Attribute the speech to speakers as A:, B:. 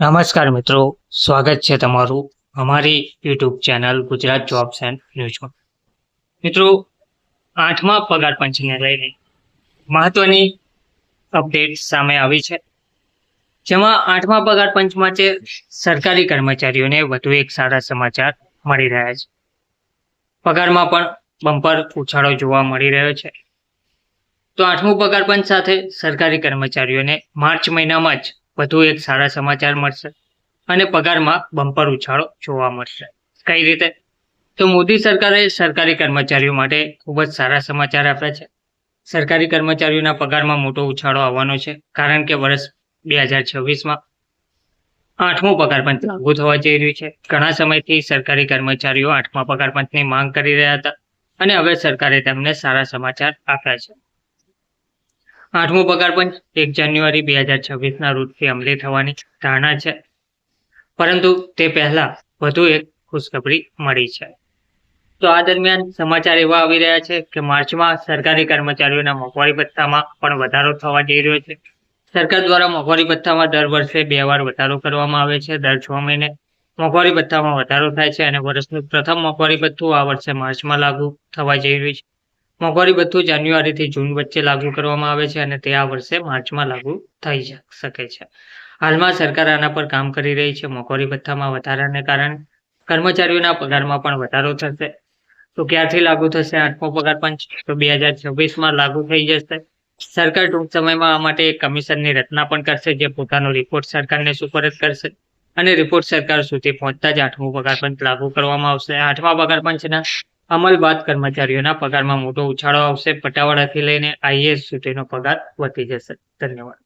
A: નમસ્કાર મિત્રો, સ્વાગત છે તમારું અમારી YouTube channel Gujarat jobs and ન્યૂઝમાં મિત્રો, આઠમા પગાર પંચને લઈને મહત્વની અપડેટ સામે આવી છે. જેમાં આઠમા પગાર પંચમાં જે સરકારી કર્મચારીઓને વધુ એક સારા સમાચાર મળી રહ્યા છે. પગારમાં પણ બમ્પર ઉછાળો જોવા મળી રહ્યો છે. તો આઠમું પગાર પંચ સાથે સરકારી કર્મચારીઓને માર્ચ મહિનામાં જ વધુ એક સારા સમાચાર મળશે અને પગારમાં બમ્પર ઉછાળો જોવા મળશે. કઈ રીતે? તો મોદી સરકારે સરકારી કર્મચારીઓ માટે ખૂબ જ સારા સમાચાર આપ્યા છે. સરકારી કર્મચારીઓના પગારમાં મોટો ઉછાળો આવવાનો છે, કારણ કે વર્ષ બે હજાર છવ્વીસમાં આઠમું પગાર પંચ લાગુ થવા જઈ રહ્યું છે. ઘણા સમયથી સરકારી કર્મચારીઓ આઠમા પગાર પંચની માંગ કરી રહ્યા હતા અને હવે સરકારે તેમને સારા સમાચાર આપ્યા છે. આઠમું પગાર પંચ એક જાન્યુઆરી બે હજાર છવ્વીસના રોજથી અમલી થવાની ધારણા છે. પરંતુ તે પહેલા વધુ એક ખુશખબરી મળી છે. તો આ દરમિયાન સમાચાર એવા આવી રહ્યા છે કે માર્ચમાં સરકારી કર્મચારીઓના મોંઘવારી ભથ્થામાં પણ વધારો થવા જઈ રહ્યો છે. સરકાર દ્વારા મોંઘવારી ભથ્થામાં દર વર્ષે બે વાર વધારો કરવામાં આવે છે. દર છ મહિને મોંઘવારી ભથ્થામાં વધારો થાય છે અને વર્ષનું પ્રથમ મોંઘવારી ભથ્થું આ વર્ષે માર્ચમાં લાગુ થવા જઈ રહ્યું છે. મોંઘવારી ભથ્થું જાન્યુઆરીથી જૂન વચ્ચે લાગુ કરવામાં આવે છે અને તે આ વર્ષે માર્ચમાં લાગુ થઈ શકે છે. હાલમાં સરકાર આના પર કામ કરી રહી છે. મોંઘવારી ભથ્થામાં વધારાને કારણે કર્મચારીઓના પગારમાં પણ વધારો થશે. તો ક્યારથી લાગુ થશે? આઠમો પગાર પંચ તો બે હજાર છવ્વીસમાં લાગુ થઈ જશે. સરકાર ટૂંક સમયમાં આ માટે એક કમિશનની રચના પણ કરશે જે પોતાનો રિપોર્ટ સરકારને સુપરત કરશે. અને રિપોર્ટ સરકાર સુધી પહોંચતા જ આઠમું પગાર પંચ લાગુ કરવામાં આવશે. આઠમા પગાર પંચના અમલ બાદ કર્મચારીઓના પગારમાં મોટો ઉછાળો આવશે. પટાવાળાથી લઈને આઈએએસ સુધીનો પગાર વધી જશે. ધન્યવાદ.